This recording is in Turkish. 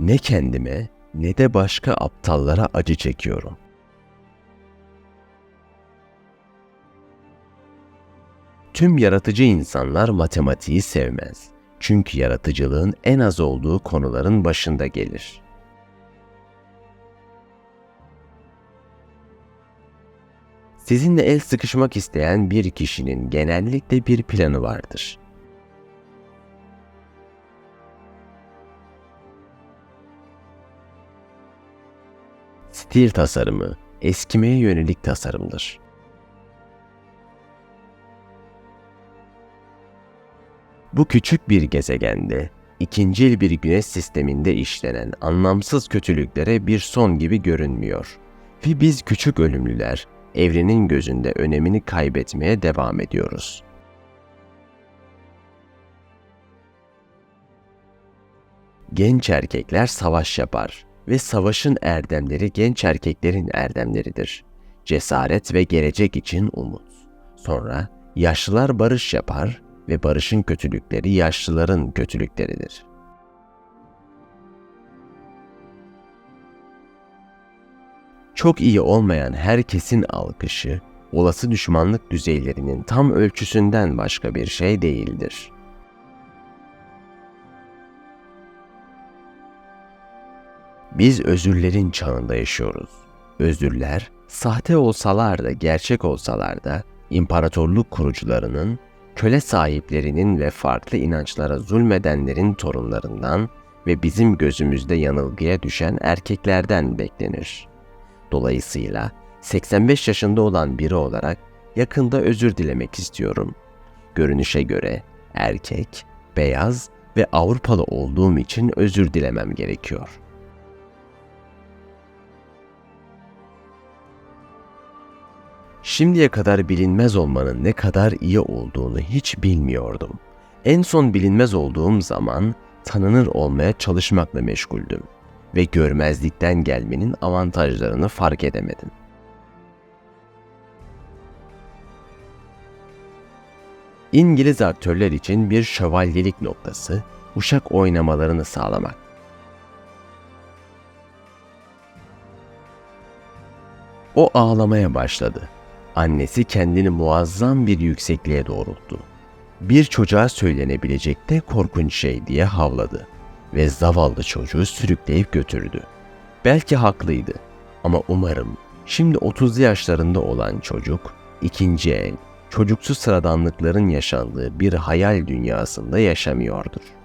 Ne kendime ne de başka aptallara acı çekiyorum. Tüm yaratıcı insanlar matematiği sevmez. Çünkü yaratıcılığın en az olduğu konuların başında gelir. Sizinle el sıkışmak isteyen bir kişinin genellikle bir planı vardır. Stil tasarımı eskimeye yönelik tasarımdır. Bu küçük bir gezegende, ikincil bir güneş sisteminde işlenen anlamsız kötülüklere bir son gibi görünmüyor. Ve biz küçük ölümlüler, evrenin gözünde önemini kaybetmeye devam ediyoruz. Genç erkekler savaş yapar ve savaşın erdemleri genç erkeklerin erdemleridir. Cesaret ve gelecek için umut. Sonra yaşlılar barış yapar ve barışın kötülükleri yaşlıların kötülükleridir. Çok iyi olmayan herkesin alkışı, olası düşmanlık düzeylerinin tam ölçüsünden başka bir şey değildir. Biz özürlerin çağında yaşıyoruz. Özürler, sahte olsalar da gerçek olsalar da imparatorluk kurucularının, köle sahiplerinin ve farklı inançlara zulmedenlerin torunlarından ve bizim gözümüzde yanılgıya düşen erkeklerden beklenir. Dolayısıyla 85 yaşında olan biri olarak yakında özür dilemek istiyorum. Görünüşe göre erkek, beyaz ve Avrupalı olduğum için özür dilemem gerekiyor. Şimdiye kadar bilinmez olmanın ne kadar iyi olduğunu hiç bilmiyordum. En son bilinmez olduğum zaman tanınır olmaya çalışmakla meşguldüm ve görmezlikten gelmenin avantajlarını fark edemedim. İngiliz aktörler için bir şövalyelik noktası, uşak oynamalarını sağlamak. O ağlamaya başladı. Annesi kendini muazzam bir yüksekliğe doğrulttu. Bir çocuğa söylenebilecek de korkunç şey diye havladı ve zavallı çocuğu sürükleyip götürdü. Belki haklıydı ama umarım şimdi 30 yaşlarında olan çocuk ikinci el, çocuksu sıradanlıkların yaşandığı bir hayal dünyasında yaşamıyordur.